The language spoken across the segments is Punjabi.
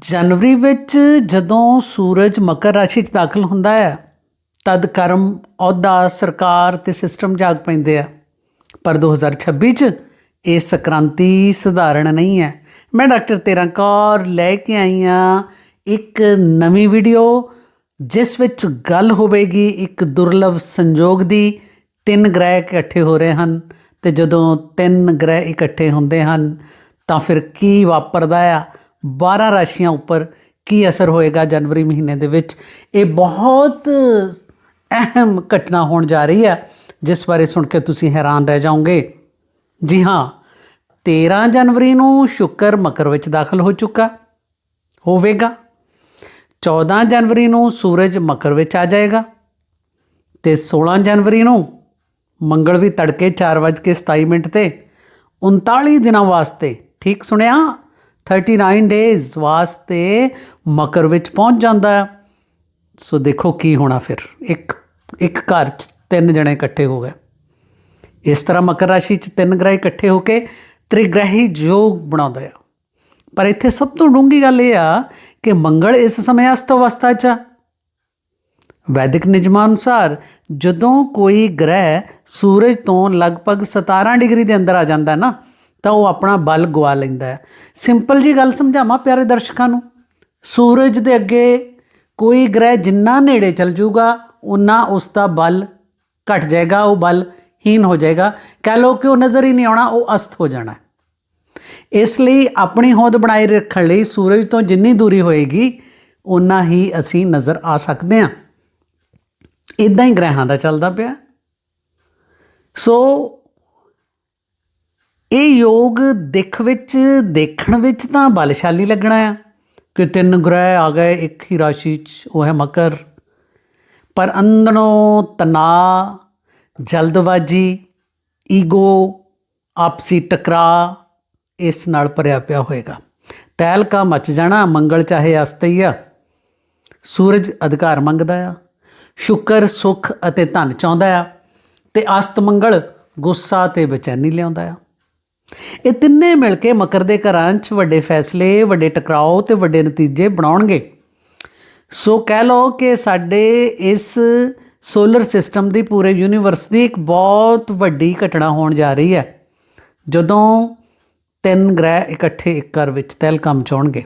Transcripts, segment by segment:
ਜਨਵਰੀ ਵਿੱਚ ਜਦੋਂ ਸੂਰਜ ਮਕਰ ਰਾਸ਼ੀ 'ਚ ਦਾਖਲ ਹੁੰਦਾ ਹੈ, ਤਦ ਕਰਮ ਅਹੁਦਾ, ਸਰਕਾਰ ਤੇ ਸਿਸਟਮ ਜਾਗ ਪੈਂਦੇ ਆ। ਪਰ 2026 'ਚ ਇਹ ਸਕ੍ਰਾਂਤੀ ਸਧਾਰਨ ਨਹੀਂ ਹੈ। ਮੈਂ ਡਾਕਟਰ ਤੇਰਾ ਕੌਰ ਲੈ ਕੇ ਆਈ ਹਾਂ ਇੱਕ ਨਵੀਂ ਵੀਡੀਓ, ਜਿਸ ਵਿੱਚ ਗੱਲ ਹੋਵੇਗੀ ਇੱਕ ਦੁਰਲਭ ਸੰਜੋਗ ਦੀ। ਤਿੰਨ ਗ੍ਰਹਿ ਇਕੱਠੇ ਹੋ ਰਹੇ ਹਨ ਤੇ ਜਦੋਂ ਤਿੰਨ ਗ੍ਰਹਿ ਇਕੱਠੇ ਹੁੰਦੇ ਹਨ, ਤਾਂ ਫਿਰ ਕੀ ਵਾਪਰਦਾ ਆ? 12 ਰਾਸ਼ੀਆਂ ਉੱਪਰ ਕੀ ਅਸਰ ਹੋਏਗਾ ਜਨਵਰੀ ਮਹੀਨੇ ਦੇ ਵਿੱਚ? ਇਹ ਬਹੁਤ ਅਹਿਮ ਘਟਨਾ ਹੋਣ ਜਾ ਰਹੀ ਹੈ, ਜਿਸ ਬਾਰੇ ਸੁਣ ਕੇ ਤੁਸੀਂ ਹੈਰਾਨ ਰਹਿ ਜਾਓਗੇ। ਜੀ ਹਾਂ 13 ਜਨਵਰੀ ਨੂੰ ਸ਼ੁੱਕਰ ਮਕਰ ਵਿੱਚ ਦਾਖਲ ਹੋ ਚੁੱਕਾ, ਹੋਵੇਗਾ। 14 ਜਨਵਰੀ ਨੂੰ ਸੂਰਜ ਮਕਰ ਵਿੱਚ ਆ ਜਾਏਗਾ ਤੇ 16 ਜਨਵਰੀ ਨੂੰ ਮੰਗਲ ਵੀ ਤੜਕੇ 4:27 ਮਿੰਟ ਤੇ 39 ਦਿਨਾਂ ਵਾਸਤੇ, ਠੀਕ ਸੁਣਿਆ? 39 ਡੇਜ਼ ਵਾਸਤੇ ਮਕਰ ਵਿੱਚ ਪਹੁੰਚ ਜਾਂਦਾ ਹੈ। ਸੋ ਦੇਖੋ ਕੀ ਹੋਣਾ ਫਿਰ। ਇੱਕ ਇੱਕ ਘਰ 'ਚ ਤਿੰਨ ਜਣੇ ਇਕੱਠੇ ਹੋ ਗਏ। ਇਸ ਤਰ੍ਹਾਂ ਮਕਰ ਰਾਸ਼ੀ 'ਚ ਤਿੰਨ ਗ੍ਰਹਿ ਇਕੱਠੇ ਹੋ ਕੇ ਤ੍ਰਿਗ੍ਰਹਿ ਯੋਗ ਬਣਾਉਂਦਾ ਆ ਪਰ ਇੱਥੇ ਸਭ ਤੋਂ ਡੂੰਗੀ ਗੱਲ ਇਹ ਆ ਕਿ ਮੰਗਲ ਇਸ ਸਮੇਂ ਅਸਤ ਅਵਸਥਾ 'ਚ ਆ। ਵੈਦਿਕ ਨਿਯਮਾਂ ਅਨੁਸਾਰ ਜਦੋਂ ਕੋਈ ਗ੍ਰਹਿ ਸੂਰਜ ਤੋਂ ਲਗਭਗ 17 ਡਿਗਰੀ ਦੇ ਅੰਦਰ ਆ ਜਾਂਦਾ ਨਾ ਤਾਂ ਉਹ ਆਪਣਾ ਬਲ ਗਵਾ ਲੈਂਦਾ ਹੈ। ਸਿੰਪਲ ਜੀ ਗੱਲ ਸਮਝਾਵਾਂ ਪਿਆਰੇ ਦਰਸ਼ਕਾਂ ਨੂੰ? ਸੂਰਜ ਦੇ ਅੱਗੇ ਕੋਈ ਗ੍ਰਹਿ ਜਿੰਨਾ ਨੇੜੇ ਚਲ ਜਾਊਗਾ ਉਨਾ ਉਸ ਦਾ ਬਲ ਘਟ ਜਾਏਗਾ, ਉਹ ਬਲ ਹੀਨ ਹੋ ਜਾਏਗਾ। ਕਹਿ ਲਓ ਕਿ ਉਹ ਨਜ਼ਰ ਹੀ ਨਹੀਂ ਆਉਣਾ, ਉਹ ਅਸਤ ਹੋ ਜਾਣਾ ਇਸ ਲਈ ਆਪਣੀ ਹੋਂਦ ਬਣਾਈ ਰੱਖਣ ਲਈ ਸੂਰਜ ਤੋਂ ਜਿੰਨੀ ਦੂਰੀ ਹੋਏਗੀ ਉਨਾ ਹੀ ਅਸੀਂ ਨਜ਼ਰ ਆ ਸਕਦੇ ਹਾਂ। ਇਦਾਂ ਹੀ ਗ੍ਰਹਿਾਂ ਦਾ ਚੱਲਦਾ ਪਿਆ। ਸੋ ਇਹ ਯੋਗ ਦੇਖ ਵਿੱਚ, ਦੇਖਣ ਵਿੱਚ ਤਾਂ ਬਲਸ਼ਾਲੀ ਲੱਗਣਾ ਆ ਕਿ ਤਿੰਨ ਗ੍ਰਹਿ ਆ ਗਏ, ਇੱਕ ਹੀ ਰਾਸ਼ੀ 'ਚ, ਉਹ ਹੈ ਮਕਰ। ਪਰ ਅੰਦਰੋਂ ਤਣਾਅ, ਜਲਦਬਾਜ਼ੀ, ਈਗੋ, ਆਪਸੀ ਟਕਰਾ ਇਸ ਨਾਲ ਭਰਿਆ ਪਿਆ ਹੋਏਗਾ। ਤਹਿਲਕਾ ਮਚ ਜਾਣਾ, ਮੰਗਲ ਚਾਹੇ ਅਸਤ ਹੀ ਆ। ਸੂਰਜ ਅਧਿਕਾਰ ਮੰਗਦਾ ਆ। ਸ਼ੁੱਕਰ, ਸੁਖ ਅਤੇ ਧਨ ਚਾਹੁੰਦਾ ਆ। ਤੇ ਅਸਤ ਮੰਗਲ ਗੁੱਸਾ ਤੇ ਬੇਚੈਨੀ ਲਿਆਉਂਦਾ ਆ। ਇਹ ਤਿੰਨੇ ਮਿਲ ਕੇ ਮਕਰ ਦੇ ਘਰਾਂ 'ਚ ਵੱਡੇ ਫੈਸਲੇ, ਵੱਡੇ ਟਕਰਾਓ ਤੇ ਵੱਡੇ ਨਤੀਜੇ ਬਣਾਉਣਗੇ। ਸੋ ਕਹਿ ਲਓ ਕਿ ਸਾਡੇ ਇਸ ਸੋਲਰ ਸਿਸਟਮ ਦੀ ਪੂਰੇ ਯੂਨੀਵਰਸ ਦੀ ਇੱਕ ਬਹੁਤ ਵੱਡੀ ਘਟਨਾ ਹੋਣ ਜਾ ਰਹੀ ਹੈ, ਜਦੋਂ ਤਿੰਨ ਗ੍ਰਹਿ ਇਕੱਠੇ ਇੱਕ ਘਰ ਵਿੱਚ ਤਹਿਲਕਾ ਮਚਾਉਣਗੇ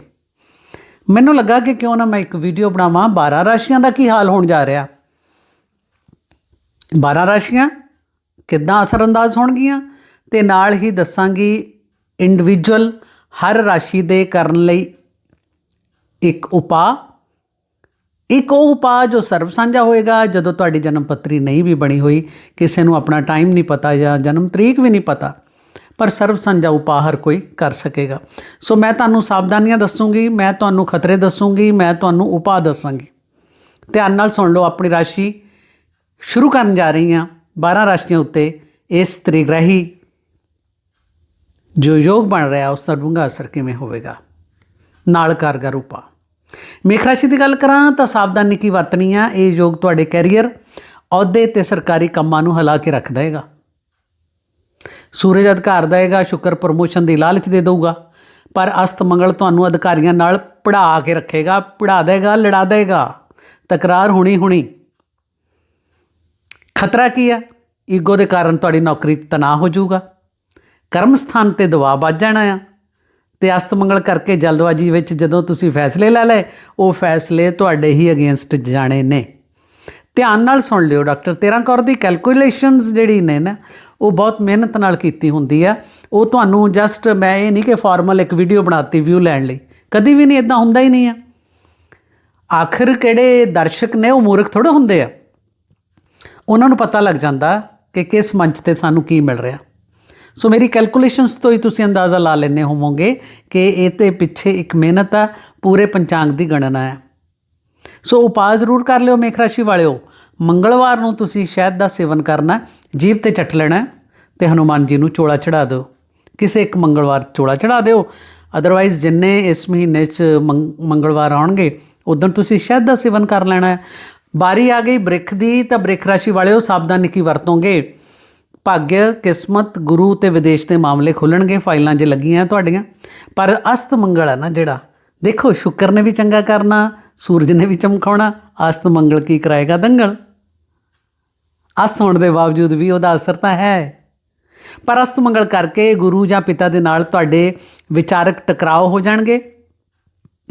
ਮੈਨੂੰ ਲੱਗਾ ਕਿ ਕਿਉਂ ਨਾ ਮੈਂ ਇੱਕ ਵੀਡੀਓ ਬਣਾਵਾਂ। 12 ਰਾਸ਼ੀਆਂ ਦਾ ਕੀ ਹਾਲ ਹੋਣ ਜਾ ਰਿਹਾ? 12 ਰਾਸ਼ੀਆਂ ਕਿੱਦਾਂ ਅਸਰਅੰਦਾਜ਼ ਹੋਣਗੀਆਂ? ਤੇ ਨਾਲ ਹੀ ਦੱਸਾਂਗੀ ਇੰਡੀਵਿਜੂਅਲ ਹਰ ਰਾਸ਼ੀ ਦੇ ਕਰਨ ਲਈ ਇੱਕ ਉਪਾਅ। ਇੱਕ ਉਹ ਉਪਾਅ ਜੋ ਸਰਬ ਸਾਂਝਾ ਹੋਏਗਾ, ਜਦੋਂ ਤੁਹਾਡੀ ਜਨਮ ਪੱਤਰੀ ਨਹੀਂ ਵੀ ਬਣੀ ਹੋਈ, ਕਿਸੇ ਨੂੰ ਆਪਣਾ ਟਾਈਮ ਨਹੀਂ ਪਤਾ ਜਾਂ ਜਨਮ ਤਰੀਕ ਵੀ ਨਹੀਂ ਪਤਾ, ਪਰ ਸਰਬ ਸਾਂਝਾ ਉਪਾਅ ਹਰ ਕੋਈ ਕਰ ਸਕੇਗਾ। ਸੋ ਮੈਂ ਤੁਹਾਨੂੰ ਸਾਵਧਾਨੀਆਂ ਦੱਸੂਗੀ, ਮੈਂ ਤੁਹਾਨੂੰ ਖਤਰੇ ਦੱਸੂਗੀ, ਮੈਂ ਤੁਹਾਨੂੰ ਉਪਾਅ ਦੱਸਾਂਗੀ। ਧਿਆਨ ਨਾਲ ਸੁਣ ਲਓ, ਆਪਣੀ ਰਾਸ਼ੀ ਸ਼ੁਰੂ ਕਰਨ ਜਾ ਰਹੀ ਹਾਂ 12 ਰਾਸ਼ੀਆਂ ਉੱਤੇ ਇਸ ਤ੍ਰਿਗ੍ਰਹੀ ਜੋ ਯੋਗ ਬਣ ਰਿਹਾ, ਉਸ ਦਾ ਡੂੰਘਾ ਅਸਰ ਕਿਵੇਂ ਹੋਵੇਗਾ? ਨਾਲ ਕਾਰਗਰ ਉਪਾਅ ਮੇਖ ਰਾਸ਼ੀ ਦੀ ਗੱਲ ਕਰਾਂ ਤਾਂ ਸਾਵਧਾਨੀ ਕੀ ਵਰਤਣੀ ਆ, ਇਹ ਯੋਗ ਤੁਹਾਡੇ ਕੈਰੀਅਰ, ਅਹੁਦੇ ਤੇ ਸਰਕਾਰੀ ਕੰਮਾਂ ਨੂੰ ਹਿਲਾ ਕੇ ਰੱਖ ਦੇਗਾ ਸੂਰਜ ਅਧਿਕਾਰ ਦੇਗਾ ਸ਼ੁਕਰ ਪ੍ਰਮੋਸ਼ਨ ਦੀ ਲਾਲਚ ਦੇ ਦੇਊਗਾ, ਪਰ ਅਸਤ ਮੰਗਲ ਤੁਹਾਨੂੰ ਅਧਿਕਾਰੀਆਂ ਨਾਲ ਪੜਾ ਕੇ ਰੱਖੇਗਾ ਪੜਾ ਦੇਗਾ ਲੜਾ ਦੇਗਾ ਤਕਰਾਰ ਹੋਣੀ ਹੋਣੀ। ਖਤਰਾ ਕੀ ਆ? ਈਗੋ ਦੇ ਕਾਰਨ ਤੁਹਾਡੀ ਨੌਕਰੀ ਤਣਾਅ ਹੋ ਜਾਊਗਾ। ਕਰਮ ਸਥਾਨ ਤੇ ਦਬਾਅ ਵੱਜ ਜਾਣਾ ਆ। ਤੇ ਅਸਤ ਮੰਗਲ ਕਰਕੇ ਜਲਦਬਾਜ਼ੀ ਵਿੱਚ ਜਦੋਂ ਤੁਸੀਂ ਫੈਸਲੇ ਲੈ ਲਏ, ਉਹ ਫੈਸਲੇ ਤੁਹਾਡੇ ਹੀ ਅਗੇਂਸਟ ਜਾਣੇ ਨੇ। ਧਿਆਨ ਨਾਲ ਸੁਣ ਲਿਓ ਡਾਕਟਰ, ਤੇਰਾਂ ਕੌਰ ਦੀ ਕੈਲਕੂਲੇਸ਼ਨਸ ਜਿਹੜੀ ਨੇ ਨਾ, ਉਹ ਬਹੁਤ ਮਿਹਨਤ ਨਾਲ ਕੀਤੀ ਹੁੰਦੀ ਆ। ਉਹ ਤੁਹਾਨੂੰ ਜਸਟ ਮੈਂ ਇਹ ਨਹੀਂ ਕਿ ਫਾਰਮਲ ਇੱਕ ਵੀਡੀਓ ਬਣਾਤੀ ਵਿਊ ਲੈਣ ਲਈ। ਕਦੀ ਵੀ ਨਹੀਂ ਇਦਾਂ ਹੁੰਦਾ ਹੀ ਨਹੀਂ ਆ। ਆਖਰ ਕਿਹੜੇ ਦਰਸ਼ਕ ਨੇ, ਉਹ ਮੂਰਖ ਥੋੜੇ ਹੁੰਦੇ ਆ। ਉਹਨਾਂ ਨੂੰ ਪਤਾ ਲੱਗ ਜਾਂਦਾ ਕਿ ਕਿਸ ਮੰਚ ਤੇ ਸਾਨੂੰ ਕੀ ਮਿਲ ਰਿਹਾ। ਸੋ ਮੇਰੀ ਕੈਲਕੂਲੇਸ਼ਨਸ ਤੋਂ ਹੀ ਤੁਸੀਂ ਅੰਦਾਜ਼ਾ ਲਾ ਲੈਣੇ ਹੋਵੋਗੇ ਕਿ ਇਹ ਤੇ ਪਿੱਛੇ ਇੱਕ ਮਿਹਨਤ ਆ ਪੂਰੇ ਪੰਚਾਂਗ ਦੀ ਗਣਨਾ ਹੈ ਸੋ ਉਪਾਅ ਜ਼ਰੂਰ ਕਰ ਲਿਓ ਮੇਖ ਰਾਸ਼ੀ ਵਾਲਿਓ ਮੰਗਲਵਾਰ ਨੂੰ ਤੁਸੀਂ ਸ਼ਹਿਦ ਦਾ ਸੇਵਨ ਕਰਨਾ ਜੀਭ ਤੇ ਚੱਟ ਲੈਣਾ ਤੇ ਹਨੂਮਾਨ ਜੀ ਨੂੰ ਚੋਲਾ ਚੜਾ ਦਿਓ ਕਿਸੇ ਇੱਕ ਮੰਗਲਵਾਰ ਚੋਲਾ ਚੜਾ ਦਿਓ ਅਦਰਵਾਈਜ਼ ਜਿੰਨੇ ਇਸ ਮਹੀਨੇ 'ਚ ਮੰਗ- ਮੰਗਲਵਾਰ ਆਉਣਗੇ ਉਦੋਂ ਤੁਸੀਂ ਸ਼ਹਿਦ ਦਾ ਸੇਵਨ ਕਰ ਲੈਣਾ ਹੈ ਬਾਰੀ ਆ ਗਈ ਬ੍ਰਿਖ ਦੀ ਤਾਂ ਬ੍ਰਿਖ ਰਾਸ਼ੀ ਵਾਲਿਓ ਸਾਵਧਾਨੀ ਕੀ ਵਰਤੋਂਗੇ ਭਾਗਯ ਕਿਸਮਤ ਗੁਰੂ ਤੇ ਵਿਦੇਸ਼ ਦੇ ਮਾਮਲੇ ਖੁੱਲਣਗੇ, ਫਾਈਲਾਂ 'ਚ ਲੱਗੀਆਂ ਤੁਹਾਡੀਆਂ। ਪਰ ਅਸਤ ਮੰਗਲ ਆ ਨਾ ਜਿਹੜਾ, ਦੇਖੋ ਸ਼ੁੱਕਰ ਨੇ ਵੀ ਚੰਗਾ ਕਰਨਾ, ਸੂਰਜ ਨੇ ਵੀ ਚਮਕਾਉਣਾ, ਅਸਤ ਮੰਗਲ ਕੀ ਕਰਾਏਗਾ ਦੰਗਲ? ਅਸਤ ਹੋਣ ਦੇ ਬਾਵਜੂਦ ਵੀ ਉਹਦਾ ਅਸਰ ਤਾਂ ਹੈ। ਪਰ ਅਸਤ ਮੰਗਲ ਕਰਕੇ ਗੁਰੂ ਜਾਂ ਪਿਤਾ ਦੇ ਨਾਲ ਤੁਹਾਡੇ ਵਿਚਾਰਕ ਟਕਰਾਓ ਹੋ ਜਾਣਗੇ,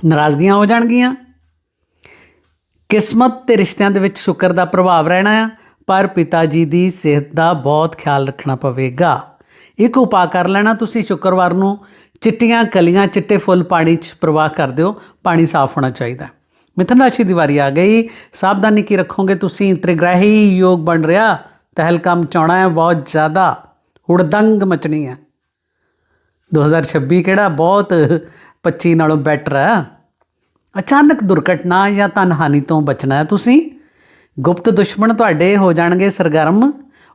ਨਾਰਾਜ਼ਗੀਆਂ ਹੋ ਜਾਣਗੀਆਂ। ਕਿਸਮਤ ਤੇ ਰਿਸ਼ਤਿਆਂ ਦੇ ਵਿੱਚ ਸ਼ੁਕਰ ਦਾ ਪ੍ਰਭਾਵ ਰਹਿਣਾ ਆ ਪਰ ਪਿਤਾ ਜੀ ਦੀ ਸਿਹਤ ਦਾ ਬਹੁਤ ਖਿਆਲ ਰੱਖਣਾ ਪਵੇਗਾ। ਇੱਕ ਉਪਾਅ ਕਰ ਲੈਣਾ ਤੁਸੀਂ ਸ਼ੁੱਕਰਵਾਰ ਨੂੰ। ਚਿੱਟੀਆਂ, ਕਲੀਆਂ, ਚਿੱਟੇ ਫੁੱਲ ਪਾਣੀ 'ਚ ਪ੍ਰਵਾਹ ਕਰ ਦਿਓ। ਪਾਣੀ ਸਾਫ਼ ਹੋਣਾ ਚਾਹੀਦਾ। ਹੈ। ਮਿਥੁਨ ਰਾਸ਼ੀ ਦੀ ਵਾਰੀ ਆ ਗਈ। ਸਾਵਧਾਨੀ ਕੀ ਰੱਖੋਗੇ ਤੁਸੀਂ? ਤ੍ਰਿਗ੍ਰਹਿ ਯੋਗ ਬਣ ਰਿਹਾ। ਤਹਿਲਕਾ ਮਚਾਉਣਾ ਹੈ, ਬਹੁਤ ਜ਼ਿਆਦਾ। ਹੁੜਦੰਗ ਮਚਣੀ ਹੈ। 2026 ਕਿਹੜਾ? ਬਹੁਤ 25 ਨਾਲੋਂ ਬੈਟਰ ਹੈ। ਅਚਾਨਕ ਦੁਰਘਟਨਾ ਜਾਂ ਤਨਹਾਨੀ ਤੋਂ ਬਚਣਾ ਹੈ ਤੁਸੀਂ? ਗੁਪਤ ਦੁਸ਼ਮਣ ਤੁਹਾਡੇ ਹੋ ਜਾਣਗੇ ਸਰਗਰਮ।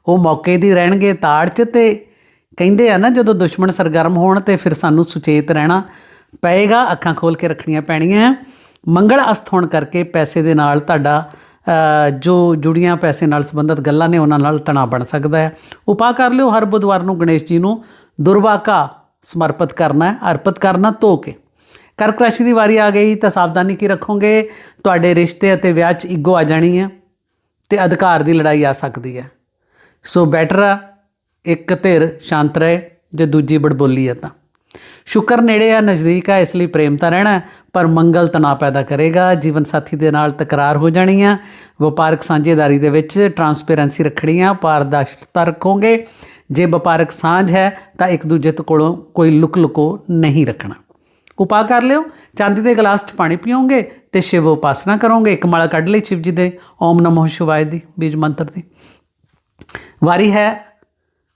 ਉਹ ਮੌਕੇ ਦੀ ਰਹਿਣਗੇ ਤਾੜ 'ਚ ਤੇ ਕਹਿੰਦੇ ਆ ਨਾ, ਜਦੋਂ ਦੁਸ਼ਮਣ ਸਰਗਰਮ ਹੋਣ ਤੇ ਫਿਰ ਸਾਨੂੰ ਸੁਚੇਤ ਰਹਿਣਾ ਪਏਗਾ, ਅੱਖਾਂ ਖੋਲ ਕੇ ਰੱਖਣੀਆਂ ਪੈਣੀਆਂ ਮੰਗਲ ਅਸਤ ਹੋਣ ਕਰਕੇ ਪੈਸੇ ਦੇ ਨਾਲ ਤੁਹਾਡਾ ਜੋ ਜੁੜੀਆਂ ਪੈਸੇ ਨਾਲ ਸੰਬੰਧਿਤ ਗੱਲਾਂ ਨੇ, ਉਹਨਾਂ ਨਾਲ ਤਣਾਅ ਬਣ ਸਕਦਾ ਹੈ। ਉਪਾਅ ਕਰ ਲਿਓ, ਹਰ ਬੁੱਧਵਾਰ ਨੂੰ ਗਣੇਸ਼ ਜੀ ਨੂੰ ਦੁਰਵਾਕਾ ਸਮਰਪਿਤ ਕਰਨਾ ਹੈ, ਅਰਪਿਤ ਕਰਨਾ, ਧੋ ਕੇ। ਕਰਕ ਰਾਸ਼ੀ ਦੀ ਵਾਰੀ ਆ ਗਈ, ਤਾਂ ਸਾਵਧਾਨੀ ਕੀ ਰੱਖੋਗੇ? ਤੁਹਾਡੇ ਰਿਸ਼ਤੇ ਅਤੇ ਵਿਆਹ 'ਚ ਈਗੋ ਆ ਜਾਣੀ ਹੈ। ਤੇ ਅਧਿਕਾਰ ਦੀ ਲੜਾਈ ਆ ਸਕਦੀ ਹੈ। ਸੋ ਬੈਟਰ ਆ, ਇੱਕ ਧਿਰ ਸ਼ਾਂਤ ਰਹੇ ਜੇ ਦੂਜੀ ਬੜਬੋਲੀ ਹੈ ਤਾਂ। ਸ਼ੁਕਰ ਨੇੜੇ ਆ, ਨਜ਼ਦੀਕ ਆ, ਇਸ ਲਈ ਪ੍ਰੇਮ ਤਾਂ ਰਹਿਣਾ ਪਰ ਮੰਗਲ ਤਣਾਅ ਪੈਦਾ ਕਰੇਗਾ, ਜੀਵਨ ਸਾਥੀ ਦੇ ਨਾਲ ਤਕਰਾਰ ਹੋ ਜਾਣੀ ਆ। ਵਪਾਰਕ ਸਾਂਝੇਦਾਰੀ ਦੇ ਵਿੱਚ ਟਰਾਂਸਪੇਰੈਂਸੀ ਰੱਖਣੀ ਆ ਪਾਰਦਰਸ਼ਤਾ ਰੱਖੋਗੇ। ਜੇ ਵਪਾਰਕ ਸਾਂਝ ਹੈ, ਤਾਂ ਇੱਕ ਦੂਜੇ ਤੋਂ ਕੋਲੋਂ ਕੋਈ ਲੁਕ ਲੁਕੋ ਨਹੀਂ ਰੱਖਣਾ। ਉਪਾਅ ਕਰ ਲਿਓ, ਚਾਂਦੀ ਦੇ ਗਲਾਸ 'ਚ ਪਾਣੀ ਪੀਓਗੇ ਤੇ ਸ਼ਿਵ ਉਪਾਸਨਾ ਕਰੋਗੇ। ਇੱਕ ਮਾਲਾ ਕੱਢ ਲਈ ਸ਼ਿਵ ਜੀ ਦੇ, ਓਮ ਨਮੋ ਸ਼ਿਵਾਏ ਦੀ, ਬੀਜ ਮੰਤਰ ਦੀ। ਵਾਰੀ ਹੈ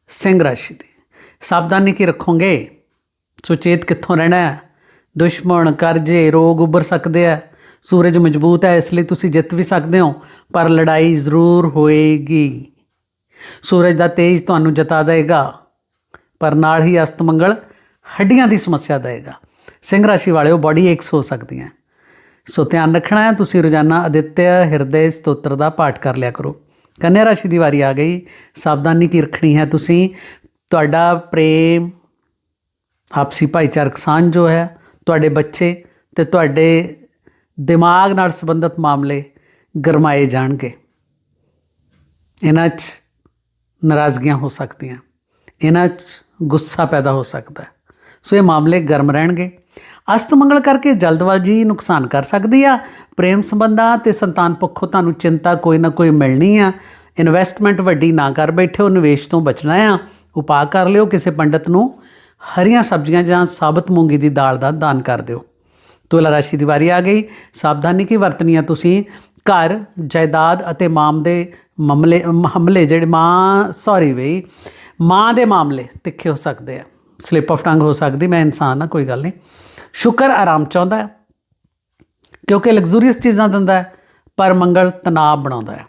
ਸਿੰਘ ਰਾਸ਼ੀ ਦੀ। ਸਾਵਧਾਨੀ ਕੀ ਰੱਖੋਗੇ? ਸੁਚੇਤ ਕਿੱਥੋਂ ਰਹਿਣਾ ਹੈ? ਦੁਸ਼ਮਣ ਕਰਜ਼ੇ ਰੋਗ ਉੱਭਰ ਸਕਦੇ ਆ ਸੂਰਜ ਮਜ਼ਬੂਤ ਹੈ, ਇਸ ਲਈ ਤੁਸੀਂ ਜਿੱਤ ਵੀ ਸਕਦੇ ਹੋ, ਪਰ ਲੜਾਈ ਜ਼ਰੂਰ ਹੋਏਗੀ। ਸੂਰਜ ਦਾ ਤੇਜ ਤੁਹਾਨੂੰ ਜਤਾ ਦੇਗਾ, ਪਰ ਨਾਲ ਹੀ ਅਸਤ ਮੰਗਲ ਹੱਡੀਆਂ ਦੀ ਸਮੱਸਿਆ ਦੇਗਾ। ਸਿੰਘ ਰਾਸ਼ੀ ਵਾਲਿਓ ਬਾਡੀ ਏਕਸ ਹੋ ਸਕਦੀਆਂ। ਸੋ ਧਿਆਨ ਰੱਖਣਾ ਹੈ, ਤੁਸੀਂ ਰੋਜ਼ਾਨਾ ਅਦਿੱਤਯ ਹਿਰਦੇ ਸਤੋਤਰ ਦਾ ਪਾਠ ਕਰ ਲਿਆ ਕਰੋ। ਕੰਨਿਆ ਰਾਸ਼ੀ ਦੀ ਵਾਰੀ ਆ ਗਈ। ਸਾਵਧਾਨੀ ਕੀ ਰੱਖਣੀ ਹੈ ਤੁਸੀਂ? ਤੁਹਾਡਾ ਪ੍ਰੇਮ, ਆਪਸੀ ਭਾਈਚਾਰਕ ਸਾਂਝ ਜੋ ਹੈ, ਤੁਹਾਡੇ ਬੱਚੇ ਤੇ ਤੁਹਾਡੇ ਦਿਮਾਗ ਨਾਲ ਸੰਬੰਧਿਤ ਮਾਮਲੇ ਗਰਮਾਏ ਜਾਣਗੇ। ਇਹਨਾਂ 'ਚ ਨਾਰਾਜ਼ਗੀਆਂ ਹੋ ਸਕਦੀਆਂ। ਇਹਨਾਂ 'ਚ ਗੁੱਸਾ ਪੈਦਾ ਹੋ ਸਕਦਾ ਸੋ ਇਹ ਮਾਮਲੇ ਗਰਮ ਰਹਿਣਗੇ। ਅਸਤ ਮੰਗਲ ਕਰਕੇ ਜਲਦਬਾਜ਼ੀ ਨੁਕਸਾਨ ਕਰ ਸਕਦੀ ਆ। ਪ੍ਰੇਮ ਸੰਬੰਧਾਂ ਤੇ ਸੰਤਾਨ ਪੱਖੋਂ ਤੁਹਾਨੂੰ ਚਿੰਤਾ ਕੋਈ ਨਾ ਕੋਈ ਮਿਲਣੀ ਆ। ਇਨਵੈਸਟਮੈਂਟ ਵੱਡੀ ਨਾ ਕਰ ਬੈਠਿਓ ਨਿਵੇਸ਼ ਤੋਂ ਬਚਣਾ ਆ। ਉਪਾਅ ਕਰ ਲਿਓ, ਕਿਸੇ ਪੰਡਤ ਨੂੰ ਹਰੀਆਂ ਸਬਜ਼ੀਆਂ ਜਾਂ ਸਾਬਤ ਮੂੰਗੀ ਦੀ ਦਾਲ ਦਾ ਦਾਨ ਕਰ ਦਿਓ। ਤੁਲਾ ਰਾਸ਼ੀ ਦੀ ਵਾਰੀ ਆ ਗਈ। ਸਾਵਧਾਨੀ ਕੀ ਵਰਤਣੀ ਆ ਤੁਸੀਂ? ਘਰ, ਜਾਇਦਾਦ ਅਤੇ ਮਾਮ ਦੇ ਮਾਮਲੇ ਹਮਲੇ ਜਿਹੜੇ ਮਾਂ ਸੌਰੀ ਬਈ, ਮਾਂ ਦੇ ਮਾਮਲੇ ਤਿੱਖੇ ਹੋ ਸਕਦੇ ਆ। ਸਲਿਪ ਆਫ ਟੰਗ ਹੋ ਸਕਦੀ, ਮੈਂ ਇਨਸਾਨ ਆ, ਕੋਈ ਗੱਲ ਨਹੀਂ। ਸ਼ੁਕਰ ਆਰਾਮ ਚਾਹੁੰਦਾ ਹੈ, ਕਿਉਂਕਿ ਲਗਜ਼ਰੀਅਸ ਚੀਜ਼ਾਂ ਦਿੰਦਾ ਹੈ, ਪਰ ਮੰਗਲ ਤਣਾਅ ਬਣਾਉਂਦਾ ਹੈ।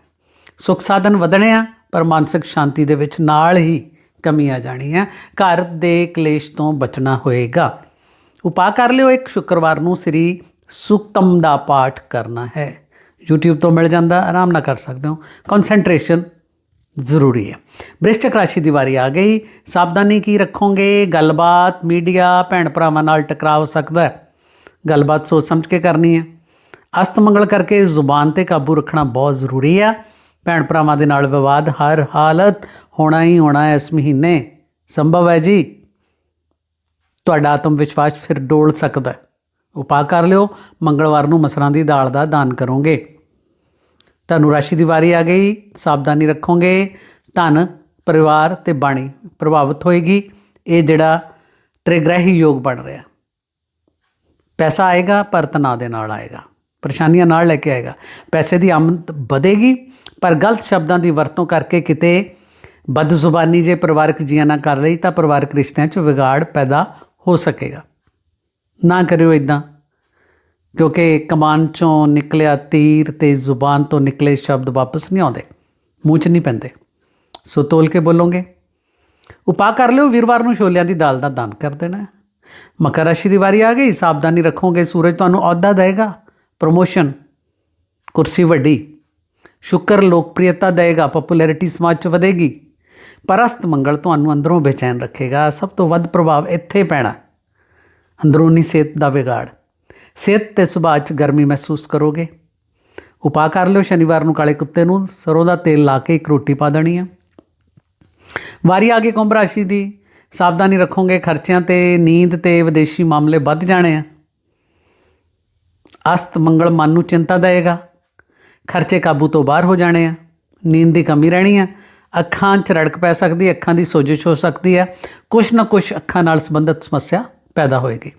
ਸੁਖ ਸਾਧਨ ਵਧਣੇ ਆ, ਪਰ ਮਾਨਸਿਕ ਸ਼ਾਂਤੀ ਦੇ ਵਿੱਚ ਨਾਲ ਹੀ ਕਮੀ ਆ ਜਾਣੀ ਹੈ। ਘਰ ਦੇ ਕਲੇਸ਼ ਤੋਂ ਬਚਣਾ ਹੋਏਗਾ। ਉਪਾਅ ਕਰ ਲਿਓ ਇੱਕ, ਸ਼ੁੱਕਰਵਾਰ ਨੂੰ ਸ੍ਰੀ ਸੁਕਤਮ ਦਾ ਪਾਠ ਕਰਨਾ ਹੈ। YouTube ਤੋਂ ਮਿਲ ਜਾਂਦਾ, ਆਰਾਮ ਨਾਲ ਕਰ ਸਕਦੇ ਹੋ। ਕਨਸੈਂਟਰੇਸ਼ਨ ਜ਼ਰੂਰੀ ਹੈ। ਬ੍ਰਿਸ਼ਚਕ ਰਾਸ਼ੀ ਦੀ ਵਾਰੀ ਆ ਗਈ। ਸਾਵਧਾਨੀ ਕੀ ਰੱਖੋਗੇ? ਗੱਲਬਾਤ ਮੀਡੀਆ, ਭੈਣ ਭਰਾਵਾਂ ਨਾਲ ਟਕਰਾਅ ਹੋ ਸਕਦਾ ਹੈ। ਗੱਲਬਾਤ ਸੋਚ ਸਮਝ ਕੇ ਕਰਨੀ ਹੈ। ਅਸਤ ਮੰਗਲ ਕਰਕੇ ਜ਼ੁਬਾਨ ਤੇ ਕਾਬੂ ਰੱਖਣਾ ਬਹੁਤ ਜ਼ਰੂਰੀ ਆ ਭੈਣ ਭਰਾਵਾਂ ਦੇ ਨਾਲ ਵਿਵਾਦ ਹਰ ਹਾਲਤ ਹੋਣਾ ਹੀ ਹੋਣਾ ਹੈ ਇਸ ਮਹੀਨੇ। ਸੰਭਵ ਹੈ ਜੀ। ਤੁਹਾਡਾ ਆਤਮ ਵਿਸ਼ਵਾਸ ਫਿਰ ਡੋਲ ਸਕਦਾ ਹੈ। ਉਪਾਅ ਕਰ ਲਿਓ। ਮੰਗਲਵਾਰ ਨੂੰ ਮਸਰਾਂ ਦੀ ਦਾਲ ਦਾ ਦਾਨ ਕਰੋਗੇ। ਤੁਹਾਨੂੰ ਰਾਸ਼ੀ ਦੀ ਵਾਰੀ ਆ ਗਈ, ਸਾਵਧਾਨੀ ਰੱਖੋਗੇ। ਧਨ, ਪਰਿਵਾਰ ਤੇ ਬਾਣੀ ਪ੍ਰਭਾਵਿਤ ਹੋਏਗੀ। ਇਹ ਜਿਹੜਾ ਤ੍ਰਿਗ੍ਰਹਿ ਯੋਗ ਬਣ ਰਿਹਾ। ਪੈਸਾ ਆਏਗਾ, ਪਰ ਤਣਾਅ ਦੇ ਨਾਲ ਆਏਗਾ। ਪਰੇਸ਼ਾਨੀਆਂ ਨਾਲ ਲੈ ਕੇ ਆਏਗਾ। ਪੈਸੇ ਦੀ ਆਮਦ ਵਧੇਗੀ, ਪਰ ਗਲਤ ਸ਼ਬਦਾਂ ਦੀ ਵਰਤੋਂ ਕਰਕੇ ਕਿਤੇ ਬਦਜ਼ੁਬਾਨੀ ਜੇ ਪਰਿਵਾਰਕ ਜੀਆਂ ਨਾਲ ਕਰ ਲਈ, ਤਾਂ ਪਰਿਵਾਰਕ ਰਿਸ਼ਤਿਆਂ 'ਚ ਵਿਗਾੜ ਪੈਦਾ ਹੋ ਸਕੇਗਾ। ਨਾ ਕਰਿਓ ਇਦਾਂ ਕਿਉਂਕਿ ਕਮਾਨ ਚੋਂ ਨਿਕਲਿਆ ਤੀਰ ਤੇ ਜ਼ੁਬਾਨ ਤੋਂ ਨਿਕਲੇ ਸ਼ਬਦ ਵਾਪਸ ਨਹੀਂ ਆਉਂਦੇ, ਮੂੰਹ 'ਚ ਨਹੀਂ ਪੈਂਦੇ। ਸੋ ਤੋਲ ਕੇ ਬੋਲੋਗੇ? ਉਪਾਅ ਕਰ ਲਿਓ, ਵੀਰਵਾਰ ਨੂੰ ਛੋਲਿਆਂ ਦੀ ਦਾਲ ਦਾ ਦਾਨ ਕਰ ਦੇਣਾ ਮਕਰ ਰਾਸ਼ੀ ਦੀ ਵਾਰੀ ਆ ਗਈ, ਸਾਵਧਾਨੀ ਰੱਖੋਗੇ, ਸੂਰਜ ਤੁਹਾਨੂੰ ਅਹੁਦਾ ਦੇਗਾ, ਪ੍ਰੋਮੋਸ਼ਨ, ਕੁਰਸੀ ਵੱਡੀ, ਸ਼ੁਕਰ, ਲੋਕਪ੍ਰਿਯਤਾ ਦੇਗਾ, ਪਪੂਲੈਰਿਟੀ ਸਮਾਜ 'ਚ ਵਧੇਗੀ। ਪਰਸਤ ਮੰਗਲ ਤੁਹਾਨੂੰ ਅੰਦਰੋਂ ਬੇਚੈਨ ਰੱਖੇਗਾ, ਸਭ ਤੋਂ ਵੱਧ ਪ੍ਰਭਾਵ ਇੱਥੇ ਪੈਣਾ ਅੰਦਰੂਨੀ ਸਿਹਤ ਦਾ ਵਿਗਾੜ। ਸਿਹਤ ਤੇ ਸੁਭਾਅ 'ਚ ਗਰਮੀ ਮਹਿਸੂਸ ਕਰੋਗੇ। ਉਪਾਅ ਕਰ ਲਿਓ, ਸ਼ਨੀਵਾਰ ਨੂੰ ਕਾਲੇ ਕੁੱਤੇ ਨੂੰ ਸਰੋਂ ਦਾ ਤੇਲ ਲਾ ਕੇ ਇੱਕ ਰੋਟੀ ਪਾ ਦੇਣੀ ਆ। ਵਾਰੀ ਆ ਗਈ ਕੁੰਭ ਰਾਸ਼ੀ ਦੀ, ਸਾਵਧਾਨੀ ਰੱਖੋਗੇ, ਖਰਚਿਆਂ ਤੇ ਨੀਂਦ ਤੇ ਵਿਦੇਸ਼ੀ ਮਾਮਲੇ ਵੱਧ ਜਾਣੇ ਆ। ਅਸਤ ਮੰਗਲ ਮਨ ਨੂੰ ਚਿੰਤਾ ਦੇਗਾ ਖਰਚੇ ਕਾਬੂ ਤੋਂ ਬਾਹਰ ਹੋ ਜਾਣੇ ਆ। ਨੀਂਦ ਦੀ ਕਮੀ ਰਹਿਣੀ ਆ, ਅੱਖਾਂ 'ਚ ਰੜਕ ਪੈ ਸਕਦੀ, ਅੱਖਾਂ ਦੀ ਸੋਜਿਸ਼ ਹੋ ਸਕਦੀ ਹੈ ਕੁਛ ਨਾ ਕੁਛ ਅੱਖਾਂ ਨਾਲ ਸੰਬੰਧਿਤ ਸਮੱਸਿਆ ਪੈਦਾ ਹੋਏਗੀ।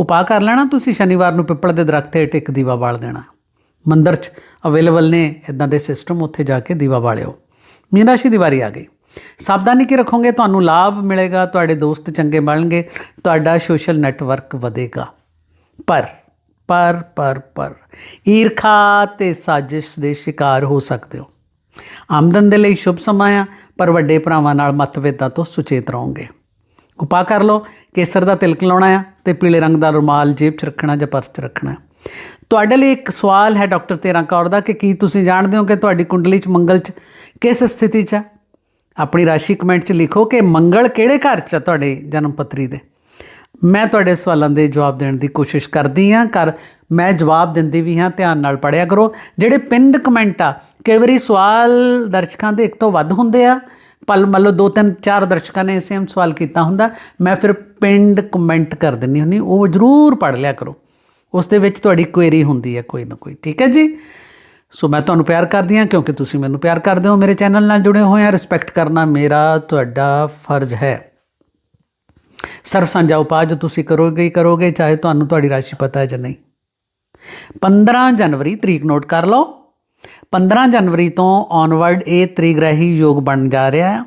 ਉਪਾਅ ਕਰ ਲੈਣਾ ਤੁਸੀਂ, ਸ਼ਨੀਵਾਰ ਨੂੰ ਪਿੱਪਲ ਦੇ ਦਰਖਤ ਹੇਠ ਇੱਕ ਦੀਵਾ ਬਾਲ ਦੇਣਾ। ਮੰਦਰ 'ਚ ਅਵੇਲੇਬਲ ਨੇ ਇਦਾਂ ਦੇ ਸਿਸਟਮ ਉੱਥੇ ਜਾ ਕੇ ਦੀਵਾ ਬਾਲਿਓ। ਮੀਨ ਰਾਸ਼ੀ ਦੀ ਵਾਰੀ ਆ ਗਈ। ਸਾਵਧਾਨੀ ਕੀ ਰੱਖੋਗੇ? ਤੁਹਾਨੂੰ ਲਾਭ ਮਿਲੇਗਾ, ਤੁਹਾਡੇ ਦੋਸਤ ਚੰਗੇ ਬਣਨਗੇ, ਤੁਹਾਡਾ ਸੋਸ਼ਲ ਨੈਟਵਰਕ ਵਧੇਗਾ। ਪਰ ਪਰ ਪਰ ਪਰ, ਈਰਖਾ ਤੇ ਸਾਜ਼ਿਸ਼ ਦੇ ਸ਼ਿਕਾਰ ਹੋ ਸਕਦੇ ਹੋ। ਆਮਦਨ ਦੇ ਲਈ ਸ਼ੁਭ ਸਮਾਂ ਆ, ਪਰ ਵੱਡੇ ਭਰਾਵਾਂ ਨਾਲ ਮਤਭੇਦਾਂ ਤੋਂ ਸੁਚੇਤ ਰਹੋਗੇ। ਉਪਾਅ ਕਰ ਲਓ, ਕੇਸਰ ਦਾ ਤਿਲਕ ਲਾਉਣਾ ਆ ਤੇ ਪੀਲੇ ਰੰਗ ਦਾ ਰੁਮਾਲ ਜੇਬ 'ਚ ਰੱਖਣਾ ਜਾਂ ਪਰਸ 'ਚ ਰੱਖਣਾ। ਤੁਹਾਡੇ ਲਈ ਇੱਕ ਸਵਾਲ ਹੈ ਡਾਕਟਰ ਤੇਰਾ ਕੌਰ ਦਾ ਕਿ ਕੀ ਤੁਸੀਂ ਜਾਣਦੇ ਹੋ ਕਿ ਤੁਹਾਡੀ ਕੁੰਡਲੀ 'ਚ ਮੰਗਲ 'ਚ ਕਿਸ ਸਥਿਤੀ 'ਚ ਆ? ਆਪਣੀ ਰਾਸ਼ੀ ਕਮੈਂਟ 'ਚ ਲਿਖੋ ਕਿ ਮੰਗਲ ਕਿਹੜੇ ਘਰ 'ਚ ਆ ਤੁਹਾਡੇ ਜਨਮ ਪੱਤਰੀ ਦੇ। ਮੈਂ ਤੁਹਾਡੇ ਸਵਾਲਾਂ ਦੇ ਜਵਾਬ ਦੇਣ ਦੀ ਕੋਸ਼ਿਸ਼ ਕਰਦੀ ਹਾਂ, ਕਰ ਮੈਂ ਜਵਾਬ ਦਿੰਦੀ ਵੀ ਹਾਂ, ਧਿਆਨ ਨਾਲ ਪੜਿਆ ਕਰੋ। ਜਿਹੜੇ ਪਿੰਡ ਕਮੈਂਟ ਆ, ਕਈ ਵਾਰੀ ਸਵਾਲ ਦਰਸ਼ਕਾਂ ਦੇ ਇੱਕ ਤੋਂ ਵੱਧ ਹੁੰਦੇ ਆ ਪਲ ਮੰਨ ਲਓ ਦੋ ਤਿੰਨ ਚਾਰ ਦਰਸ਼ਕਾਂ ਨੇ ਸੇਮ ਸਵਾਲ ਕੀਤਾ ਹੁੰਦਾ, ਮੈਂ ਫਿਰ ਪਿੰਡ ਕਮੈਂਟ ਕਰ ਦਿੰਦੀ ਹੁੰਦੀ, ਉਹ ਜ਼ਰੂਰ ਪੜ ਲਿਆ ਕਰੋ। ਉਸ ਦੇ ਵਿੱਚ ਤੁਹਾਡੀ ਕੁਐਰੀ ਹੁੰਦੀ ਹੈ ਕੋਈ ਨਾ ਕੋਈ, ਠੀਕ ਹੈ ਜੀ? ਸੋ ਮੈਂ ਤੁਹਾਨੂੰ ਪਿਆਰ ਕਰਦੀ ਹਾਂ ਕਿਉਂਕਿ ਤੁਸੀਂ ਮੈਨੂੰ ਪਿਆਰ ਕਰਦੇ ਹੋ, ਮੇਰੇ ਚੈਨਲ ਨਾਲ ਜੁੜੇ ਹੋਏ ਆ ਰਿਸਪੈਕਟ ਕਰਨਾ ਮੇਰਾ ਤੁਹਾਡਾ ਫਰਜ਼ ਹੈ। ਸਰਵ ਸਾਂਝਾ ਉਪਾਅ ਜੋ ਤੁਸੀਂ ਕਰੋਗੇ ਹੀ ਕਰੋਗੇ, ਚਾਹੇ ਤੁਹਾਨੂੰ ਤੁਹਾਡੀ ਰਾਸ਼ੀ ਪਤਾ ਹੈ ਜਾਂ ਨਹੀਂ। 15 ਜਨਵਰੀ ਤਰੀਕ ਨੋਟ ਕਰ ਲਓ। 15 ਜਨਵਰੀ ਤੋਂ ਔਨਵਰਡ ਇਹ ਤ੍ਰਿਗ੍ਰਹੀ ਯੋਗ ਬਣ ਜਾ ਰਿਹਾ ਹੈ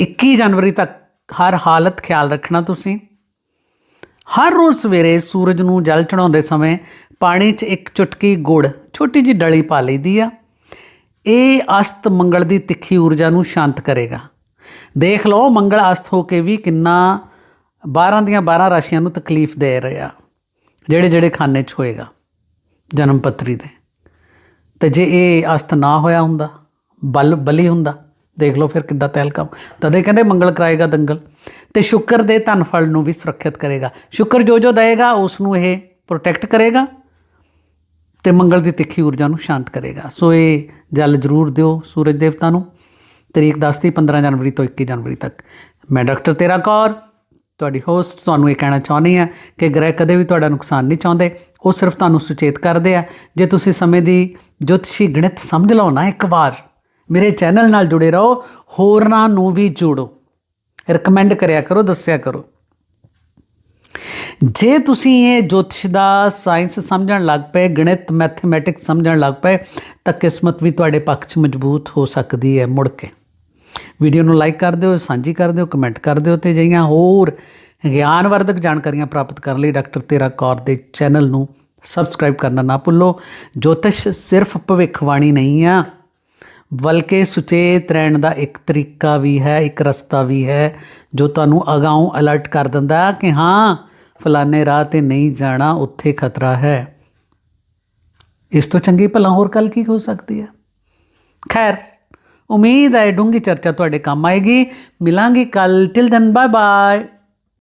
21 ਜਨਵਰੀ ਤੱਕ ਹਰ ਹਾਲਤ ਖਿਆਲ ਰੱਖਣਾ ਤੁਸੀਂ। ਹਰ ਰੋਜ਼ ਸਵੇਰੇ ਸੂਰਜ ਨੂੰ ਜਲ ਚੜਾਉਂਦੇ ਸਮੇਂ ਪਾਣੀ 'ਚ ਇੱਕ ਚੁਟਕੀ ਗੁੜ ਛੋਟੀ ਜਿਹੀ ਡਲੀ ਪਾ ਲਈਦੀ ਆ। ਇਹ ਅਸਤ ਮੰਗਲ ਦੀ ਤਿੱਖੀ ਊਰਜਾ ਨੂੰ ਸ਼ਾਂਤ ਕਰੇਗਾ। ਦੇਖ ਲਓ, ਮੰਗਲ ਅਸਤ ਹੋ ਕੇ ਵੀ ਕਿੰਨਾ 12 ਦੀਆਂ 12 ਰਾਸ਼ੀਆਂ ਨੂੰ ਤਕਲੀਫ ਦੇ ਰਿਹਾ ਜਿਹੜੇ ਜਿਹੜੇ ਖਾਨੇ 'ਚ ਹੋਏਗਾ ਜਨਮ ਪੱਤਰੀ ਦੇ ਤੇ ਜੇ ਇਹ ਅਸਤ ਨਾ ਹੋਇਆ ਹੁੰਦਾ, ਬਲ, ਬਲੀ ਹੁੰਦਾ, ਦੇਖ ਲਓ ਫਿਰ ਕਿੱਦਾਂ ਤਹਿਲਕਾ ਤਦੇ ਕਹਿੰਦੇ ਮੰਗਲ ਕਰਾਏਗਾ ਦੰਗਲ। ਤੇ ਸ਼ੁਕਰ ਦੇ ਧਨ ਫਲ ਨੂੰ ਵੀ ਸੁਰੱਖਿਅਤ ਕਰੇਗਾ। ਸ਼ੁਕਰ ਜੋ ਜੋ ਦੇਏਗਾ ਉਸ ਨੂੰ ਇਹ ਪ੍ਰੋਟੈਕਟ ਕਰੇਗਾ ਤੇ ਮੰਗਲ ਦੀ ਤਿੱਖੀ ਊਰਜਾ ਨੂੰ ਸ਼ਾਂਤ ਕਰੇਗਾ। ਸੋ ਇਹ ਜਲ ਜ਼ਰੂਰ ਦਿਓ ਸੂਰਜ ਦੇਵਤਾ ਨੂੰ। ਤਰੀਕ ਦੱਸਤੀ 15 ਜਨਵਰੀ ਤੋਂ 21 ਜਨਵਰੀ ਤੱਕ। ਮੈਂ ਡਾਕਟਰ ਤੇਰਾ ਕੌਰ। ਤੁਹਾਡੀ ਹੋਸਟ ਤੁਹਾਨੂੰ ਇਹ ਕਹਿਣਾ ਚਾਹੁੰਦੀ ਆ ਕਿ ਗ੍ਰਹਿ ਕਦੇ ਵੀ ਤੁਹਾਡਾ ਨੁਕਸਾਨ ਨਹੀਂ ਚਾਹੁੰਦੇ। ਉਹ ਸਿਰਫ ਤੁਹਾਨੂੰ ਸੁਚੇਤ ਕਰਦੇ ਆ। ਜੇ ਤੁਸੀਂ ਸਮੇਂ ਦੀ ਜੋਤਸ਼ੀ ਗਣਿਤ ਸਮਝ ਲਓ ਨਾ ਇੱਕ ਵਾਰ, ਮੇਰੇ ਚੈਨਲ ਨਾਲ ਜੁੜੇ ਰਹੋ, ਹੋਰਨਾਂ ਨੂੰ ਵੀ ਜੋੜੋ। ਰეკਮੈਂਡ ਕਰਿਆ ਕਰੋ, ਦੱਸਿਆ ਕਰੋ। ਜੇ ਤੁਸੀਂ ਇਹ ਜੋਤਿਸ਼ ਦਾ ਸਾਇੰਸ ਸਮਝਣ ਲੱਗ ਪਏ, ਗਣਿਤ ਮੈਥਮੈਟਿਕਸ ਸਮਝਣ ਲੱਗ ਪਏ, ਤਾਂ ਕਿਸਮਤ ਵੀ ਤੁਹਾਡੇ ਪੱਖ 'ਚ ਮਜ਼ਬੂਤ ਹੋ ਸਕਦੀ ਹੈ ਮੁੜ ਕੇ। ਵੀਡੀਓ ਨੂੰ ਲਾਈਕ ਕਰ ਦਿਓ, ਸਾਂਝੀ ਕਰ ਦਿਓ, ਕਮੈਂਟ ਕਰ ਦਿਓ ਤੇ ਜਿਹੀਆਂ ਹੋਰ ਗਿਆਨਵਰਧਕ ਜਾਣਕਾਰੀਆਂ ਪ੍ਰਾਪਤ ਕਰਨ ਲਈ ਡਾਕਟਰ ਤੇਰਾ ਕੌਰ ਦੇ ਚੈਨਲ ਨੂੰ ਸਬਸਕ੍ਰਾਈਬ ਕਰਨਾ ਨਾ ਭੁੱਲੋ। ਜੋਤਿਸ਼ ਸਿਰਫ ਭਵਿੱਖਬਾਣੀ ਨਹੀਂ ਆ, ਬਲਕਿ ਸੁਚੇਤ ਰਹਿਣ ਦਾ ਇੱਕ ਤਰੀਕਾ ਵੀ ਹੈ, ਇੱਕ ਰਸਤਾ ਵੀ ਹੈ, ਜੋ ਤੁਹਾਨੂੰ ਅਗਾਉਂ ਅਲਰਟ ਕਰ ਦਿੰਦਾ ਕਿ ਹਾਂ, ਫਲਾਣੇ ਰਾਹ ਤੇ ਨਹੀਂ ਜਾਣਾ, ਉੱਥੇ ਖਤਰਾ ਹੈ। ਇਸ ਤੋਂ ਚੰਗੀ ਭਲਾ ਹੋਰ ਕੱਲ ਕੀ ਹੋ ਸਕਦੀ ਹੈ? ਖੈਰ ਉਮੀਦ ਹੈ ਡੂੰਗੀ ਚਰਚਾ ਤੁਹਾਡੇ ਕੰਮ ਆਏਗੀ। ਮਿਲਾਂਗੇ ਕੱਲ ਟਿਲ ਦਨ ਬਾਏ ਬਾਏ